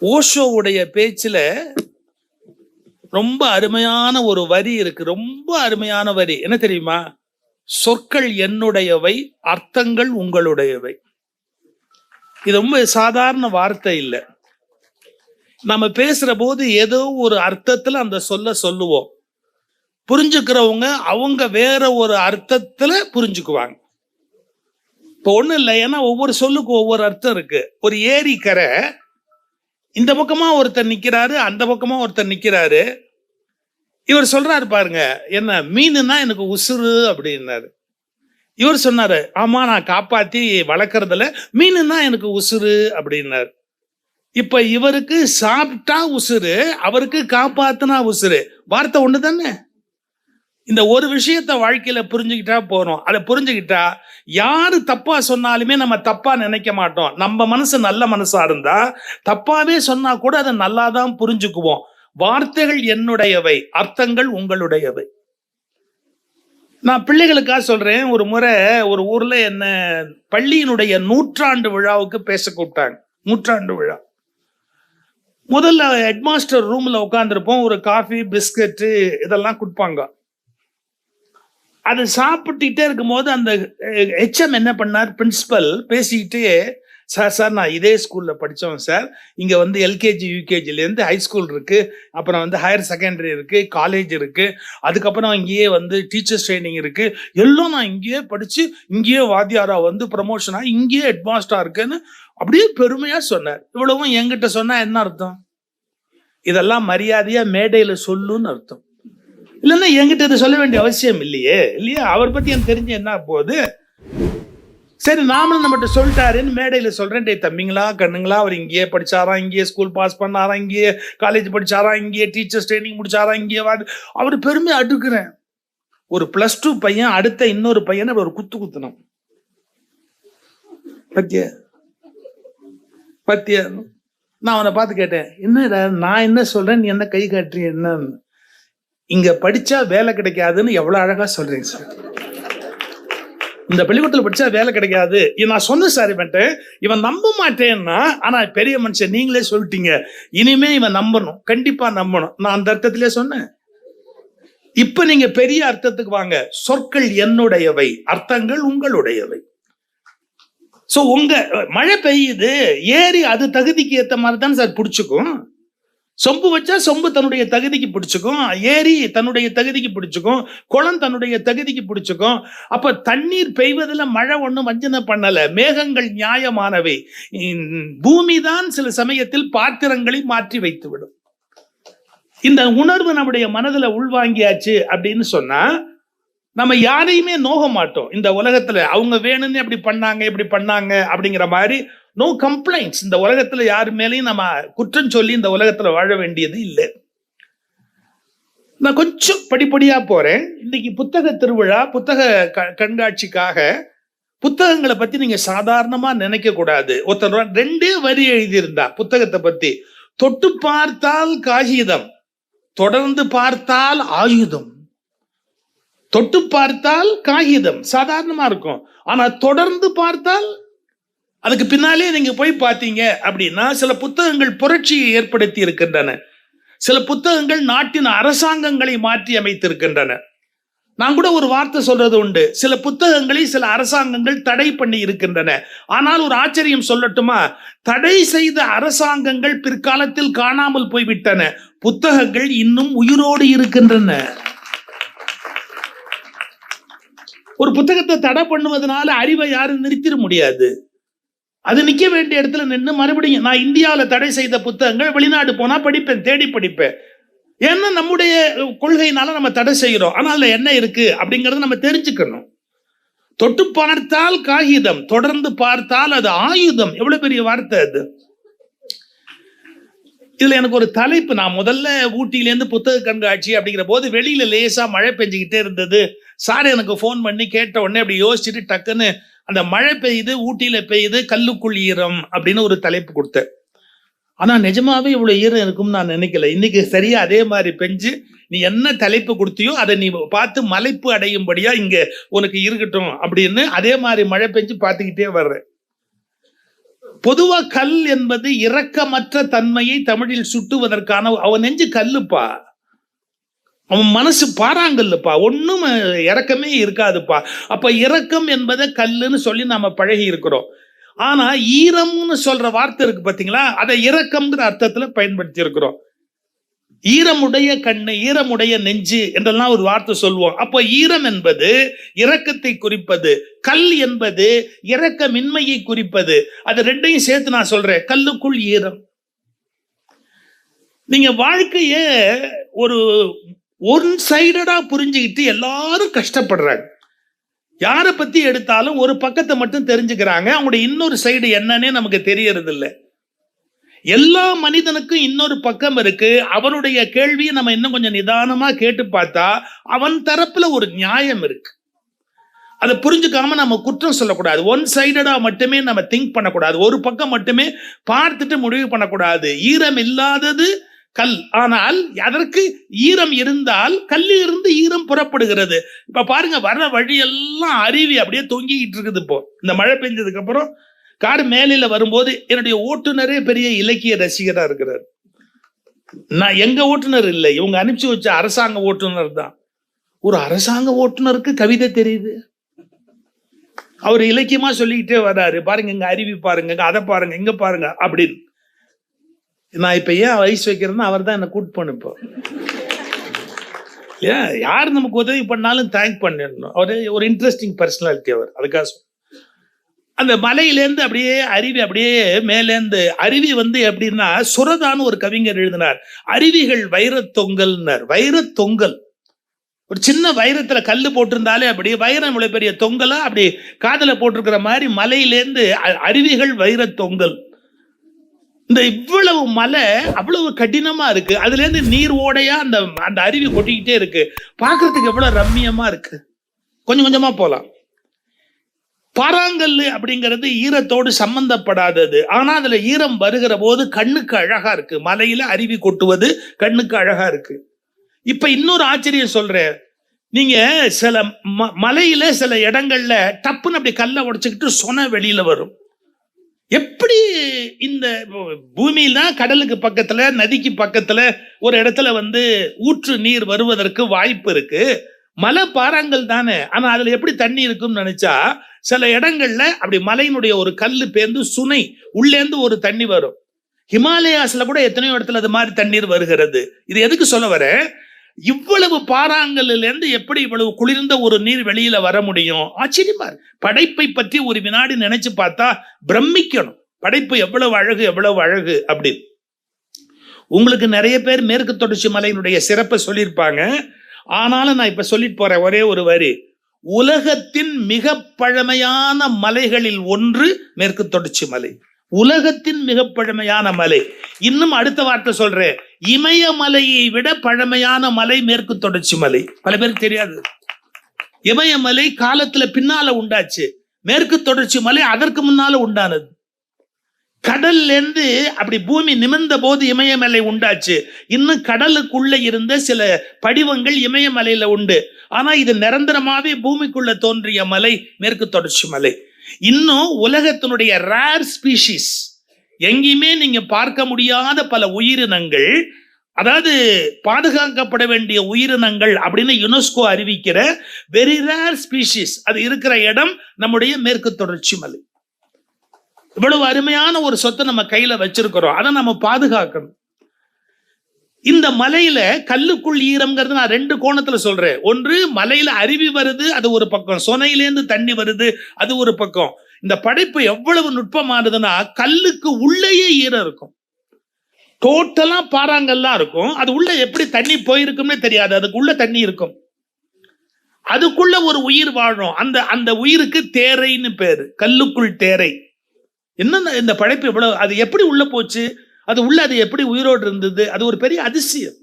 ஓஷோவுடைய பேச்சில் ரொம்ப அருமையான ஒரு வரி இருக்கு. ரொம்ப அருமையான வரி. என்ன தெரியுமா? சொற்கள் என்னுடையவை அர்த்தங்கள் உங்களுடையவை. இது ரொம்ப சாதாரண வார்த்தை இல்லை. நம்ம பேசுற போது ஏதோ ஒரு அர்த்தத்துல அந்த சொல்ல சொல்லுவோம். புரிஞ்சுக்கிறவங்க அவங்க வேற ஒரு அர்த்தத்துல புரிஞ்சுக்குவாங்க. இப்போ ஒன்றும் இல்லை. ஏன்னா ஒவ்வொரு சொல்லுக்கும் ஒவ்வொரு அர்த்தம் இருக்கு. ஒரு ஏரி கரை இந்த பக்கமா ஒருத்தர் நிக்கிறாரு அந்த பக்கமா ஒருத்தர் நிக்கிறாரு. இவர் சொல்றாரு பாருங்க என்ன மீனுன்னா எனக்கு உசுறு அப்படின்னாரு. இவர் சொன்னாரு ஆமா நான் காப்பாத்தி வளர்க்கறதுல மீனுன்னா எனக்கு உசுறு அப்படின்னாரு. இப்ப இவருக்கு சாப்பிட்டா உசுறு அவருக்கு காப்பாத்தினா உசுறு. வார்த்தை ஒண்ணு தானே இந்த ஒரு விஷயத்த வாழ்க்கையில புரிஞ்சுக்கிட்டா போறோம். அதை புரிஞ்சுக்கிட்டா யாரு தப்பா சொன்னாலுமே நம்ம தப்பா நினைக்க மாட்டோம். நம்ம மனசு நல்ல மனசா இருந்தா தப்பாவே சொன்னா கூட அதை நல்லா தான் புரிஞ்சுக்குவோம். வார்த்தைகள் என்னுடையவை அர்த்தங்கள் உங்களுடையவை. நான் பிள்ளைகளுக்காக சொல்றேன் ஒரு முறை ஒரு ஊர்ல என்ன பள்ளியினுடைய நூற்றாண்டு விழாவுக்கு பேச கூப்பிட்டாங்க. நூற்றாண்டு விழா. முதல்ல ஹெட்மாஸ்டர் ரூம்ல உட்காந்துருப்போம் ஒரு காஃபி பிஸ்கட்டு இதெல்லாம் கொடுப்பாங்க. அதை சாப்பிட்டுட்டே இருக்கும்போது அந்த ஹெச்எம் என்ன பண்ணார்? பிரின்சிபல் பேசிக்கிட்டே சார் சார் நான் இதே ஸ்கூலில் படித்தவன் சார். இங்கே வந்து எல்கேஜி யூகேஜிலேருந்து ஹை ஸ்கூல் இருக்குது அப்புறம் வந்து ஹையர் செகண்டரி இருக்குது காலேஜ் இருக்குது அதுக்கப்புறம் இங்கேயே வந்து டீச்சர்ஸ் ட்ரைனிங் இருக்குது எல்லாம் நான் இங்கேயே படித்து இங்கேயே வாத்தியாராக வந்து ப்ரமோஷனாக இங்கேயே ஹெட்மாஸ்டராக இருக்குன்னு அப்படியே பெருமையாக சொன்னார். இவ்வளவும் என்கிட்ட சொன்னால் என்ன அர்த்தம்? இதெல்லாம் மரியாதையாக மேடையில் சொல்லுன்னு அர்த்தம். இல்லைன்னா என்கிட்ட இதை சொல்ல வேண்டிய அவசியம் இல்லையே இல்லையா? அவர் பற்றி எனக்கு தெரிஞ்சு என்ன போகுது? சரி நாமளும் நம்மகிட்ட சொல்லிட்டாருன்னு மேடையில் சொல்கிறேன் டே தம்பிங்களா கண்ணுங்களா அவர் இங்கேயே படித்தாரா இங்கேயே ஸ்கூல் பாஸ் பண்ணாரா இங்கேயே காலேஜ் படித்தாரா இங்கேயே டீச்சர்ஸ் ட்ரைனிங் முடிச்சாரா இங்கேயே வா அவர் பெருமை அடுக்குறேன். ஒரு ப்ளஸ் டூ பையன் அடுத்த இன்னொரு பையனை ஒரு குத்து குத்தணும். பத்திய? பத்திய? நான் அவனை பார்த்து கேட்டேன் என்னடா நான் என்ன சொல்கிறேன் நீ என்ன கை காட்டுறீ என்னன்னு? இங்கே படிச்சா வேலை கிடைக்காதுன்னு எவ்வளோ அழகாக சொல்கிறீங்க சார் இந்த பள்ளிக்கூடத்தில் படித்தா வேலை கிடைக்காது. நான் சொன்னேன் சார் இவன்ட்டு. இவன் நம்ப மாட்டேன்னா ஆனால் பெரிய மனுஷன் நீங்களே சொல்லிட்டீங்க. இனிமே இவன் நம்பணும். கண்டிப்பாக நம்பணும். நான் அந்த அர்த்தத்திலே சொன்னேன். இப்போ நீங்கள் பெரிய அர்த்தத்துக்கு வாங்க. சொற்கள் என்னுடையவை. அர்த்தங்கள் உங்களுடையவை. ஸோ உங்க மழை பெய்யுது. ஏரி அது தகுதிக்கு ஏற்ற மாதிரி தான் சார் பிடிச்சிக்கும். சொம்பு வச்சா சொம்பு தன்னுடைய தகுதிக்கு பிடிச்சிக்கும். ஏரி தன்னுடைய தகுதிக்கு பிடிச்சுக்கும். குளம் தன்னுடைய தகுதிக்கு பிடிச்சுக்கும். அப்ப தண்ணீர் பெய்வதில் மழை ஒண்ணும் வஞ்சனை பண்ணல. மேகங்கள் நியாயமானவை. பூமி தான் சில சமயத்தில் பாத்திரங்களை மாற்றி வைத்துவிடும். இந்த உணர்வு நம்முடைய மனதுல உள்வாங்கியாச்சு அப்படின்னு சொன்னா நம்ம யாரையுமே நோக மாட்டோம். இந்த உலகத்துல அவங்க வேணும்னு எப்படி பண்ணாங்க இப்படி பண்ணாங்க அப்படிங்கிற மாதிரி நோ கம்ப்ளைண்ட்ஸ் இந்த உலகத்துல யாரு மேலேயும் நம்ம குற்றம் சொல்லி இந்த உலகத்துல வாழ வேண்டியது இல்லை. நான் கொஞ்சம் படிப்படியா போறேன். இன்னைக்கு புத்தக திருவிழா புத்தக க- கண்காட்சிக்காக புத்தகங்களை பத்தி நீங்க சாதாரணமா நினைக்க கூடாது. ஒருத்தர் ரெண்டே வரி எழுதியிருந்தா புத்தகத்தை பத்தி. தொட்டு பார்த்தால் காகிதம் தொடர்ந்து பார்த்தால் ஆயுதம். தொட்டு பார்த்தால் காகிதம் சாதாரணமா இருக்கும். ஆனா தொடர்ந்து பார்த்தால் அதுக்கு பின்னாலே நீங்க போய் பார்த்தீங்க அப்படின்னா சில புத்தகங்கள் புரட்சியை ஏற்படுத்தி இருக்கின்றன. சில புத்தகங்கள் நாட்டின் அரசாங்கங்களை மாற்றி அமைத்திருக்கின்றன. நான் கூட ஒரு வார்த்தை சொல்றது உண்டு. சில புத்தகங்களை சில அரசாங்கங்கள் தடை பண்ணி இருக்கின்றன. ஆனால் ஒரு ஆச்சரியம் சொல்லட்டுமா? தடை செய்த அரசாங்கங்கள் பிற்காலத்தில் காணாமல் போய்விட்டன. புத்தகங்கள் இன்னும் உயிரோடு இருக்கின்றன. ஒரு புத்தகத்தை தடை பண்ணுவதனால அறிவை யாரும் நிறுத்திட முடியாது. அது நிற்க வேண்டிய இடத்துல நின்று மறுபடியும் நான் இந்தியாவில் தடை செய்த புத்தகங்கள் வெளிநாடு போனால் படிப்பேன் தேடி படிப்பேன். ஏன்னா நம்முடைய கொள்கையினால நம்ம தடை செய்கிறோம். ஆனால் அதில் என்ன இருக்கு அப்படிங்கிறத நம்ம தெரிஞ்சுக்கணும். தொட்டு பார்த்தால் காகிதம் தொடர்ந்து பார்த்தால் அது ஆயுதம். எவ்வளவு பெரிய வார்த்தை அது. இதுல எனக்கு ஒரு தலைப்பு. நான் முதல்ல ஊட்டியிலேருந்து புத்தக கண்காட்சி அப்படிங்கிற போது வெளியில லேசா மழை பெஞ்சுக்கிட்டே இருந்தது. சார் எனக்கு ஃபோன் பண்ணி கேட்ட உடனே அப்படி யோசிச்சுட்டு டக்குன்னு அந்த மழை பெய்யுது ஊட்டியில பெய்யுது கல்லுக்குள் ஈரம் அப்படின்னு ஒரு தலைப்பு கொடுத்தேன். ஆனா நிஜமாவே இவ்வளவு ஈரம் இருக்கும்னு நான் நினைக்கல. இன்னைக்கு சரியா அதே மாதிரி பெஞ்சு நீ என்ன தலைப்பு கொடுத்தியோ அதை நீ பார்த்து மலைப்பு அடையும்படியா இங்க உனக்கு இருக்கட்டும் அப்படின்னு அதே மாதிரி மழை பெஞ்சு பார்த்துக்கிட்டே வர்றேன். பொதுவா கல் என்பது இரக்கமற்ற தன்மையை தமிழில் சுட்டுவதற்கான அவன் நெஞ்சு கல்லுப்பா. அவன் மனசு பாறாங்கல்லப்பா ஒன்றும் இறக்கமே இருக்காதுப்பா. அப்போ இறக்கம் என்பதை கல்லுன்னு சொல்லி நாம் பழகி இருக்கிறோம். ஆனால் ஈரம்னு சொல்கிற வார்த்தை இருக்கு பார்த்தீங்களா அதை இறக்கம்ங்கிற அர்த்தத்தில் பயன்படுத்தி இருக்கிறோம் ஈரமுடைய கண்ணு ஈரமுடைய நெஞ்சு என்றெல்லாம் ஒரு வார்த்தை சொல்லுவோம். அப்போ ஈரம் என்பது இரக்கத்தை குறிப்பது. கல் என்பது இரக்கமின்மையை குறிப்பது. அது ரெண்டையும் சேர்த்து நான் சொல்றேன். கல்லுக்குள் ஈரம். நீங்க வாழ்க்கைய ஒரு ஒன் சைடடாக புரிஞ்சுக்கிட்டு எல்லாரும் கஷ்டப்படுறாங்க. யாரை பற்றி எடுத்தாலும் ஒரு பக்கத்தை மட்டும் தெரிஞ்சுக்கிறாங்க. அவங்களுடைய இன்னொரு சைடு என்னன்னே நமக்கு தெரியறது இல்லை எல்லா மனிதனுக்கும் இன்னொரு பக்கம் இருக்கு. அவனுடைய கேள்வியை நம்ம இன்னும் கொஞ்சம் நிதானமாக கேட்டு பார்த்தா அவன் தரப்புல ஒரு நியாயம் இருக்கு. அதை புரிஞ்சுக்காம நம்ம குற்றம் சொல்லக்கூடாது. ஒன் சைடடா மட்டுமே நம்ம திங்க் பண்ணக்கூடாது. ஒரு பக்கம் மட்டுமே பார்த்துட்டு முடிவு பண்ணக்கூடாது. ஈரம் இல்லாதது கல். ஆனால் அதற்கு ஈரம் இருந்தால் கல்லிலிருந்து ஈரம் புறப்படுகிறது. இப்ப பாருங்க வர்ற வழியெல்லாம் அருவி அப்படியே தொங்கிக்கிட்டு இருக்குது இப்போ. இந்த மழை பெஞ்சதுக்கு அப்புறம் கார் மேலையில வரும்போது என்னுடைய ஓட்டுநரே பெரிய இலக்கிய ரசிகரா இருக்கிறார். நான் எங்க ஓட்டுநர் இல்லை. இவங்க அனுப்பிச்சு வச்ச அரசாங்க ஓட்டுநர் தான். ஒரு அரசாங்க ஓட்டுநருக்கு கவிதை தெரியுது. அவர் இலக்கியமா சொல்லிக்கிட்டே வர்றாரு பாருங்க இங்க அருவி பாருங்க அதை பாருங்க இங்க பாருங்க அப்படின்னு. நான் இப்போ ஏன் வயசு வைக்கிறேன்னா அவர் தான் என்னை கூட்டு போன இப்போ. ஏன் யார் நமக்கு உதவி பண்ணாலும் தேங்க் பண்ணிடணும். அவர் ஒரு இன்ட்ரெஸ்டிங் பர்சனாலிட்டி அவர். அதுக்காக அந்த மலையிலேருந்து அப்படியே அருவி அப்படியே மேலேந்து அருவி வந்து எப்படின்னா சுரதான்னு ஒரு கவிஞர் எழுதினார். அருவிகள் வைரத்தொங்கல்னார் வைரத்தொங்கல் ஒரு சின்ன வைரத்தில் கல் போட்டிருந்தாலே அப்படி வைரம் இவ்வளோ பெரிய தொங்கலாக அப்படி காதில் போட்டிருக்கிற மாதிரி மலையிலேருந்து அ- அருவிகள் வைரத்தொங்கல் இந்த இவ்வளவு மலை அவ்வளவு கடினமா இருக்கு. அதுல இருந்து நீர் ஓடையா அந்த அந்த அருவி கொட்டிக்கிட்டே இருக்கு. பாக்குறதுக்கு எவ்வளவு ரம்மியமா இருக்கு. கொஞ்சம் கொஞ்சமா போலாம். பாறாங்கல்லு அப்படிங்கிறது ஈரத்தோடு சம்பந்தப்படாதது. ஆனா அதுல ஈரம் வருகிற போது கண்ணுக்கு அழகா இருக்கு. மலையில அருவி கொட்டுவது கண்ணுக்கு அழகா இருக்கு. இப்ப இன்னொரு ஆச்சரியம் சொல்றேன். நீங்க சில ம- மலையில சில இடங்கள்ல டப்புன்னு அப்படி கல்லை உடச்சுக்கிட்டு சொன வெளியில வரும். எப்படி இந்த பூமியில கடலுக்கு பக்கத்துல நதிக்கு பக்கத்துல ஒரு இடத்துல வந்து ஊற்று நீர் வருவதற்கு வாய்ப்பு இருக்கு. மலை பாறாங்கல் தானே. ஆனா அதுல எப்படி தண்ணி இருக்கும்னு நினைச்சா சில இடங்கள்ல அப்படி மலையினுடைய ஒரு கல்லு பேர்ந்து சுனை உள்ளேந்து ஒரு தண்ணி வரும். ஹிமாலயாஸ்ல கூட எத்தனையோ இடத்துல அது மாதிரி தண்ணீர் வருகிறது. இது எதுக்கு சொல்ல வரேன்? இவ்வளவு பாறாங்கல்ல இருந்து எப்படி இவ்வளவு குளிர்ந்த ஒரு நீர் வெளியில வர முடியும்? ஆச்சரியமா படைப்பை பற்றி ஒரு வினாடி நினைச்சு பார்த்தா பிரமிக்கணும். படைப்பு எவ்வளவு அழகு எவ்வளவு அழகு அப்படி. உங்களுக்கு நிறைய பேர் மேற்கு தொடர்ச்சி மலையினுடைய சிறப்பை சொல்லியிருப்பாங்க. ஆனாலும் நான் இப்ப சொல்லிட்டு போறேன் ஒரே ஒரு வரி. உலகத்தின் மிக பழமையான மலைகளில் ஒன்று மேற்கு தொடர்ச்சி மலை. உலகத்தின் மிக பழமையான மலை. இன்னும் அடுத்த வார்த்தை சொல்றேன். இமயமலையை விட பழமையான மலை மேற்கு தொடர்ச்சி மலை. பல பேருக்கு தெரியாது. இமயமலை காலத்துல பின்னால உண்டாச்சு. மேற்கு தொடர்ச்சி மலை அதற்கு முன்னால உண்டானது. கடல்ல இருந்து அப்படி பூமி நிமிர்ந்த போது இமயமலை உண்டாச்சு. இன்னும் கடலுக்குள்ள இருந்த சில படிவங்கள் இமயமலையில உண்டு. ஆனா இது நிரந்தரமாவே பூமிக்குள்ள தோன்றிய மலை மேற்கு தொடர்ச்சி மலை. இன்னும் உலகத்தினுடைய ரேர் ஸ்பீஷிஸ் எங்கேயுமே நீங்க பார்க்க முடியாத பல உயிரினங்கள் அதாவது பாதுகாக்கப்பட வேண்டிய உயிரினங்கள் அப்படின்னு யுனெஸ்கோ அறிவிக்கிற வெரி ரேர் ஸ்பீஷிஸ் அது இருக்கிற இடம் நம்முடைய மேற்கு தொடர்ச்சி மலை. இவ்வளவு அருமையான ஒரு சொத்தை நம்ம கையில வச்சிருக்கிறோம். அதை நம்ம பாதுகாக்கணும். இந்த மலையில கல்லுக்குள் ஈரம்ங்கிறது நான் ரெண்டு கோணத்துல சொல்றேன். ஒன்று மலையில அருவி வருது அது ஒரு பக்கம். சொனையிலேருந்து தண்ணி வருது அது ஒரு பக்கம். இந்த படைப்பு எவ்வளவு நுட்பமானதுன்னா கல்லுக்கு உள்ளேயே ஈரம் இருக்கும். டோட்டலா பாறாங்கல்லாம் இருக்கும். அது உள்ள எப்படி தண்ணி போயிருக்கும்னே தெரியாது. அதுக்குள்ள தண்ணி இருக்கும். அதுக்குள்ள ஒரு உயிர் வாழும். அந்த அந்த உயிருக்கு தேரைன்னு பேரு. கல்லுக்குள் தேரை. என்ன இந்த படைப்பு இவ்வளவு அது எப்படி உள்ள போச்சு? அது உள்ள அது எப்படி உயிரோடு இருந்தது? அது ஒரு பெரிய அதிசயம்.